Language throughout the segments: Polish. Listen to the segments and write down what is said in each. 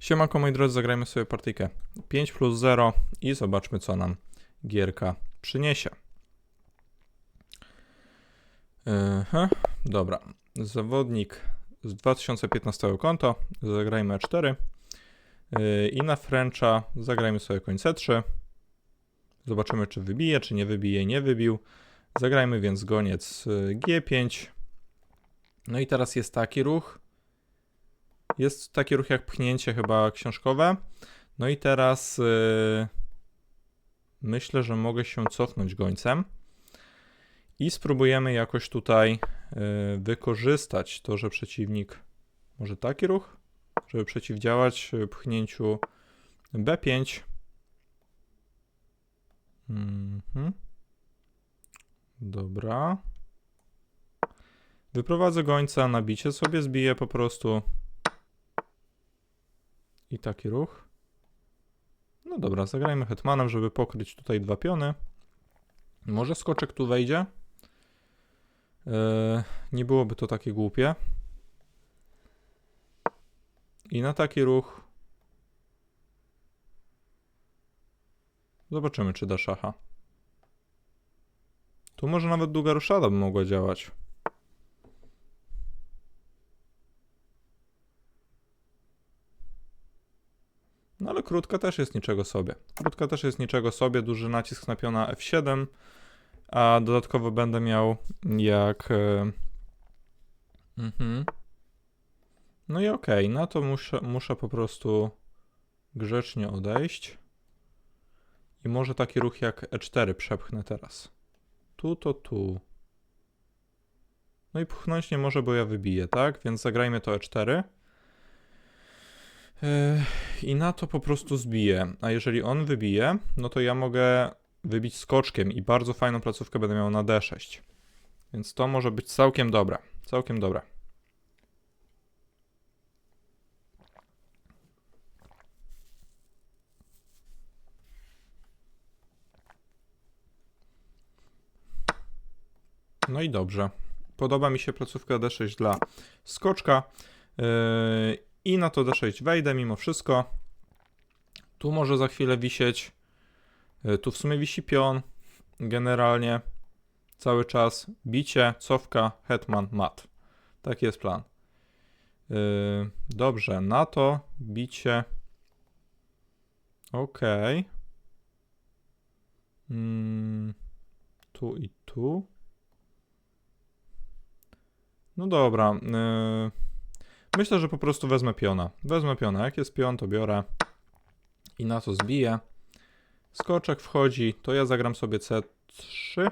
Siemanko moi drodzy, zagrajmy sobie partyjkę 5 plus 0 i zobaczmy co nam gierka przyniesie. Dobra, zawodnik z 2015 konto, zagrajmy E4 Yy, i na Frencha zagrajmy sobie koń C3. Zobaczymy czy wybije, czy nie wybije, nie wybił. Zagrajmy więc goniec y, G5. No i teraz jest taki ruch. Jest taki ruch jak pchnięcie chyba książkowe. No i teraz yy, myślę, że mogę się cofnąć gońcem. I spróbujemy jakoś tutaj yy, wykorzystać to, że przeciwnik może taki ruch, żeby przeciwdziałać yy, pchnięciu B5. Mhm. Dobra. Wyprowadzę gońca, nabicie sobie zbiję po prostu. I taki ruch. No dobra, zagrajmy hetmanem, żeby pokryć tutaj dwa piony. Może skoczek tu wejdzie. Eee, nie byłoby to takie głupie. I na taki ruch. Zobaczymy, czy da szacha. Tu może nawet długa ruszada by mogła działać. No ale krótka też jest niczego sobie. Krótka też jest niczego sobie, duży nacisk na piona F7, a dodatkowo będę miał jak... E... Mhm. No i okej, no to muszę, muszę po prostu grzecznie odejść. I może taki ruch jak E4 przepchnę teraz. Tu to tu. No i pchnąć nie może, bo ja wybiję, tak? Więc zagrajmy to E4. Yy, I na to po prostu zbiję. A jeżeli on wybije, no to ja mogę wybić skoczkiem i bardzo fajną placówkę będę miał na D6. Więc to może być całkiem dobre. Całkiem dobre. No i dobrze. Podoba mi się placówka D6 dla skoczka. Yy, I na to D6 wejdę mimo wszystko. Tu może za chwilę wisieć. Yy, tu w sumie wisi pion. Generalnie cały czas bicie, cofka, hetman, mat. Taki jest plan. Yy, dobrze, na to bicie. Ok. Mm, tu i tu. No dobra. Yy, myślę, że po prostu wezmę piona. Wezmę piona. Jak jest pion, to biorę i na to zbiję. Skoczek wchodzi, to ja zagram sobie C3.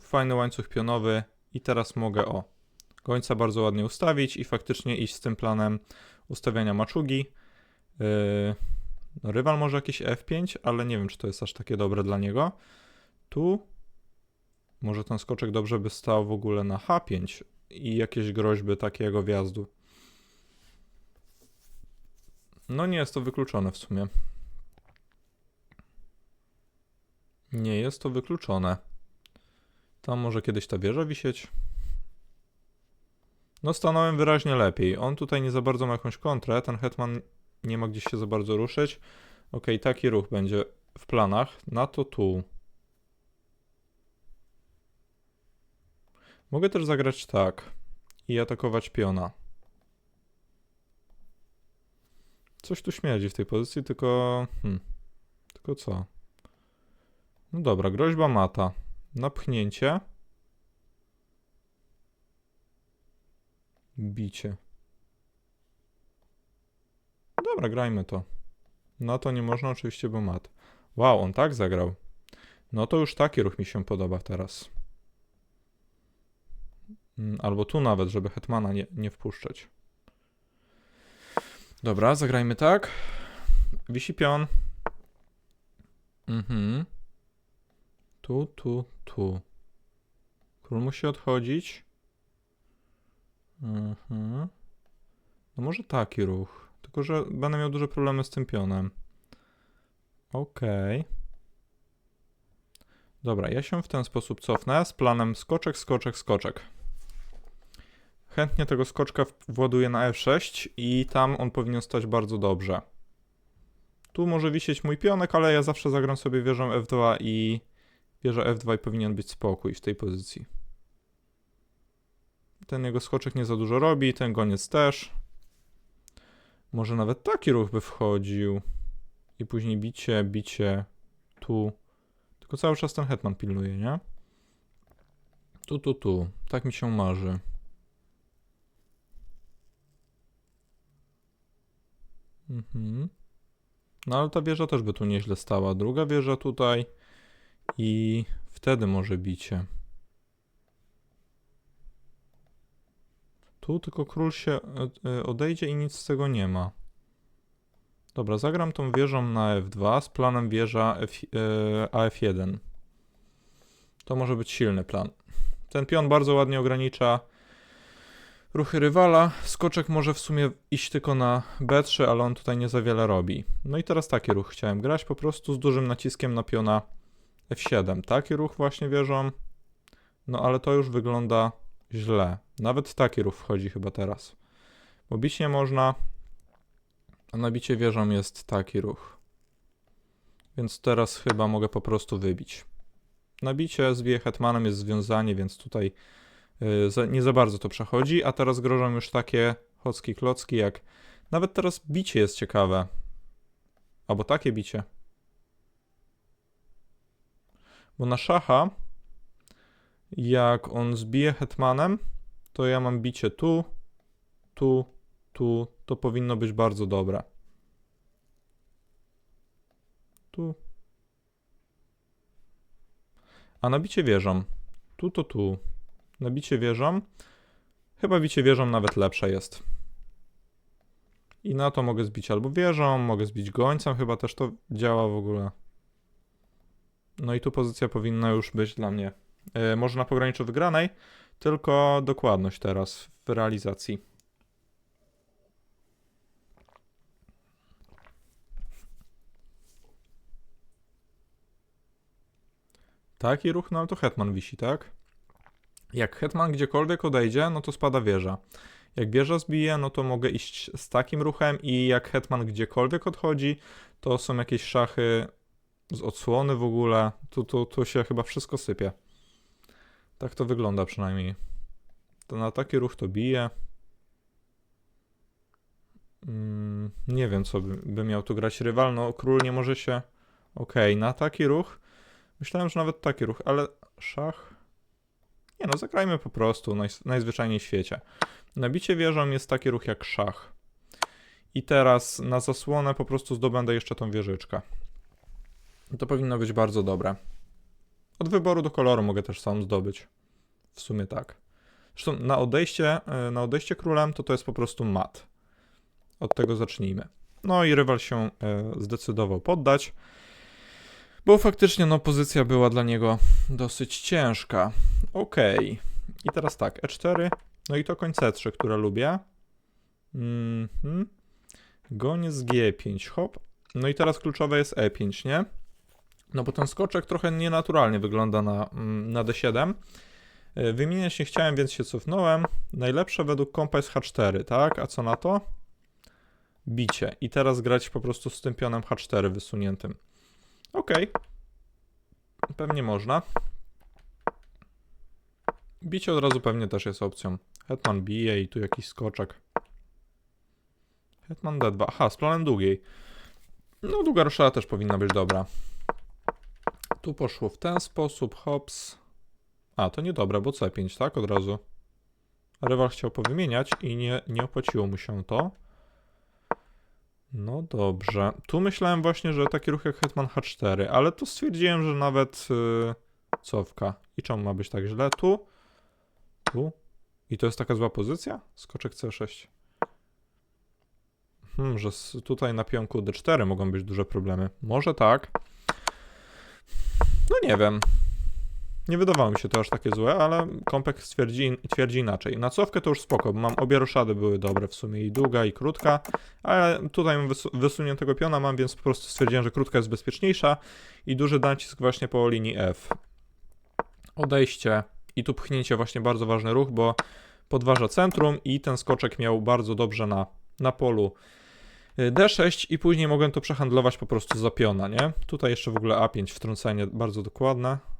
Fajny łańcuch pionowy i teraz mogę o gońca bardzo ładnie ustawić i faktycznie iść z tym planem ustawiania maczugi. Yy, rywal może jakieś F5, ale nie wiem, czy to jest aż takie dobre dla niego. Tu może ten skoczek dobrze by stał w ogóle na H5 i jakieś groźby takiego wjazdu. No nie jest to wykluczone w sumie. Nie jest to wykluczone. Tam może kiedyś ta wieża wisieć. No stanąłem wyraźnie lepiej. On tutaj nie za bardzo ma jakąś kontrę. Ten hetman nie ma gdzieś się za bardzo ruszyć. Ok, taki ruch będzie w planach. Na to tu. Mogę też zagrać tak i atakować piona. Coś tu śmierdzi w tej pozycji, tylko... Hmm, tylko co? No dobra, groźba mata. Napchnięcie. Bicie. Dobra, grajmy to. No to nie można oczywiście, bo mat. Wow, on tak zagrał. No to już taki ruch mi się podoba teraz. Mm, albo tu nawet, żeby hetmana nie, nie wpuszczać. Dobra, zagrajmy tak. Wisi pion. Mhm. Tu, tu, tu. Król musi odchodzić. Mhm. No może taki ruch. Tylko, że będę miał duże problemy z tym pionem. Okej. Okay. Dobra, ja się w ten sposób cofnę z planem skoczek, skoczek, skoczek. Chętnie tego skoczka właduję na F6 i tam on powinien stać bardzo dobrze. Tu może wisieć mój pionek, ale ja zawsze zagram sobie wieżą F2 i wieża F2 i powinien być spokój w tej pozycji. Ten jego skoczek nie za dużo robi, ten goniec też. Może nawet taki ruch by wchodził. I później bicie, bicie, tu. Tylko cały czas ten hetman pilnuje, nie? Tu, tu, tu. Tak mi się marzy. Mhm. No ale ta wieża też by tu nieźle stała. Druga wieża tutaj i wtedy może bicie. Tu tylko król się e, e, odejdzie i nic z tego nie ma. Dobra, zagram tą wieżą na F2 z planem wieża F, e, AF1. To może być silny plan. Ten pion bardzo ładnie ogranicza ruchy rywala. Skoczek może w sumie iść tylko na B3, ale on tutaj nie za wiele robi. No i teraz taki ruch chciałem grać, po prostu z dużym naciskiem na piona F7. Taki ruch właśnie wieżą. No ale to już wygląda źle. Nawet taki ruch wchodzi chyba teraz. Bo bić nie można, a na bicie wieżą jest taki ruch. Więc teraz chyba mogę po prostu wybić. Na bicie z hetmanem jest związanie, więc tutaj nie za bardzo to przechodzi, a teraz grożą już takie chocki klocki jak nawet teraz bicie jest ciekawe. Albo takie bicie. Bo na szacha jak on zbije hetmanem, to ja mam bicie tu, tu, tu. To powinno być bardzo dobre. Tu. A na bicie wieżą. Tu, to tu. Na bicie wieżą. Chyba bicie wieżą nawet lepsze jest. I na to mogę zbić albo wieżą, mogę zbić gońcem, chyba też to działa w ogóle. No i tu pozycja powinna już być dla mnie Yy, może na pograniczu wygranej, tylko dokładność teraz w realizacji. Taki ruch, no ale to hetman wisi, tak? Jak hetman gdziekolwiek odejdzie, no to spada wieża. Jak wieża zbije, no to mogę iść z takim ruchem i jak hetman gdziekolwiek odchodzi, to są jakieś szachy z odsłony w ogóle. Tu, tu, tu się chyba wszystko sypie. Tak to wygląda przynajmniej. To na taki ruch to bije. Mm, nie wiem, co by, by miał tu grać rywal. No, król nie może się. Okej, na taki ruch. Myślałem, że nawet taki ruch, ale szach. Nie no, zagrajmy po prostu naj, najzwyczajniej w świecie. Na bicie wieżą jest taki ruch jak szach. I teraz na zasłonę po prostu zdobędę jeszcze tą wieżyczkę. To powinno być bardzo dobre. Od wyboru do koloru mogę też sam zdobyć. W sumie tak. Zresztą na odejście, e, na odejście królem to to jest po prostu mat. Od tego zacznijmy. No i rywal się e, zdecydował poddać, bo faktycznie no pozycja była dla niego dosyć ciężka. Okej. I teraz tak, E4, no i to koń C3, które lubię. Mhm. Goniec G5, hop. No i teraz kluczowe jest E5, nie? No bo ten skoczek trochę nienaturalnie wygląda na, mm, na D7. E, Wymieniać nie chciałem, więc się cofnąłem. Najlepsze według kompa jest H4, tak? A co na to? Bicie. I teraz grać po prostu z tym pionem H4 wysuniętym. Okej. Pewnie można. Bicie od razu pewnie też jest opcją. Hetman bije i tu jakiś skoczek. Hetman D2. Aha, z planem długiej. No, długa roszada też powinna być dobra. Tu poszło w ten sposób, hops. A, to niedobre, bo C5, tak? Od razu. Rywal chciał powymieniać i nie, nie opłaciło mu się to. No dobrze. Tu myślałem właśnie, że taki ruch jak Hetman H4, ale tu stwierdziłem, że nawet yy, cofka. I czemu ma być tak źle? Tu, tu. I to jest taka zła pozycja? Skoczek C6. Hmm, że tutaj na pionku D4 mogą być duże problemy. Może tak. No nie wiem. Nie wydawało mi się to aż takie złe, ale Kompek twierdzi inaczej. Na cofkę to już spoko, bo mam obie roszady były dobre w sumie i długa i krótka, ale tutaj mam wysu wysuniętego piona mam, więc po prostu stwierdziłem, że krótka jest bezpieczniejsza i duży nacisk właśnie po linii F. Odejście i tu pchnięcie właśnie bardzo ważny ruch, bo podważa centrum i ten skoczek miał bardzo dobrze na, na polu y, D6 i później mogłem to przehandlować po prostu za piona, nie? Tutaj jeszcze w ogóle A5 wtrącenie bardzo dokładne.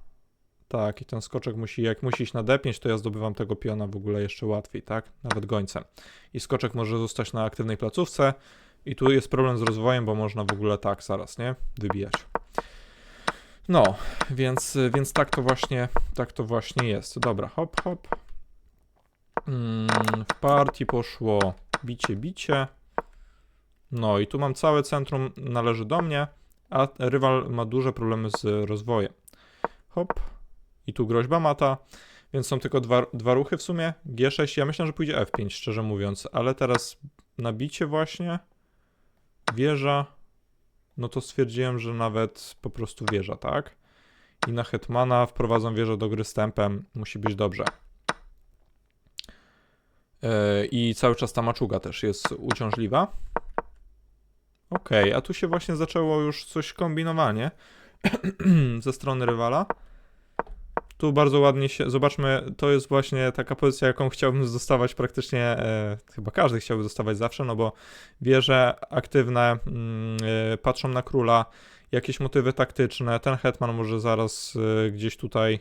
Tak, i ten skoczek musi, jak musi iść na D5, to ja zdobywam tego piona w ogóle jeszcze łatwiej, tak? Nawet gońcem. I skoczek może zostać na aktywnej placówce i tu jest problem z rozwojem, bo można w ogóle tak zaraz, nie? Wybijać. No, więc, więc tak to właśnie, tak to właśnie jest. Dobra, hop, hop. Mm, w partii poszło bicie, bicie. No i tu mam całe centrum, należy do mnie, a rywal ma duże problemy z rozwojem. Hop. I tu groźba mata, więc są tylko dwa, dwa ruchy w sumie. G6, ja myślę, że pójdzie F5, szczerze mówiąc, ale teraz nabicie właśnie, wieża, no to stwierdziłem, że nawet po prostu wieża, tak? I na hetmana wprowadzą wieżę do gry z tempem, musi być dobrze. Yy, I cały czas ta maczuga też jest uciążliwa. Okej, a tu się właśnie zaczęło już coś kombinowanie ze strony rywala. Tu bardzo ładnie się, zobaczmy, to jest właśnie taka pozycja, jaką chciałbym dostawać praktycznie, e, chyba każdy chciałby dostawać zawsze, no bo wieże aktywne e, patrzą na króla, jakieś motywy taktyczne, ten hetman może zaraz e, gdzieś tutaj,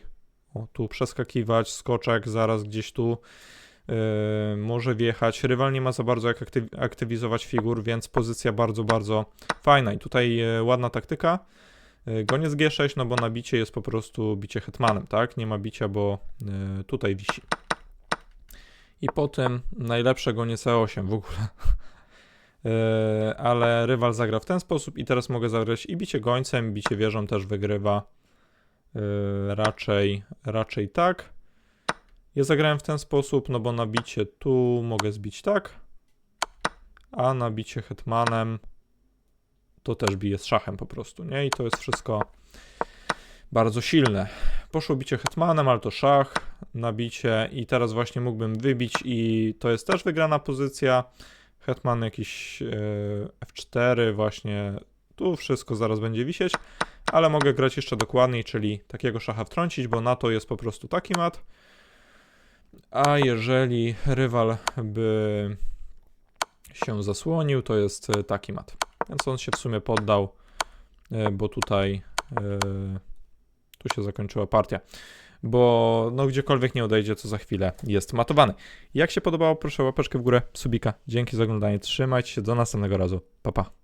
o, tu przeskakiwać, skoczek zaraz gdzieś tu e, może wjechać. Rywal nie ma za bardzo jak aktyw aktywizować figur, więc pozycja bardzo, bardzo fajna i tutaj ładna taktyka. Y, Goniec G6, no bo na bicie jest po prostu bicie hetmanem, tak? Nie ma bicia, bo y, tutaj wisi. I potem najlepsze goniec E8 w ogóle. Y, Ale rywal zagra w ten sposób i teraz mogę zagrać i bicie gońcem, bicie wieżą też wygrywa. Raczej, raczej tak. Ja zagrałem w ten sposób, no bo na bicie tu mogę zbić tak, a na bicie hetmanem to też bije z szachem po prostu, nie? I to jest wszystko bardzo silne. Poszło bicie hetmanem, ale to szach, nabicie i teraz właśnie mógłbym wybić i to jest też wygrana pozycja. Hetman jakiś e, F4 właśnie, tu wszystko zaraz będzie wisieć, ale mogę grać jeszcze dokładniej, czyli takiego szacha wtrącić, bo na to jest po prostu taki mat. A jeżeli rywal by się zasłonił, to jest e, taki mat. Więc on się w sumie poddał, e, bo tutaj e, tu się zakończyła partia. Bo no gdziekolwiek nie odejdzie, to za chwilę jest matowany. Jak się podobało, proszę łapeczkę w górę, subika. Dzięki za oglądanie, trzymajcie się, do następnego razu. Pa, pa.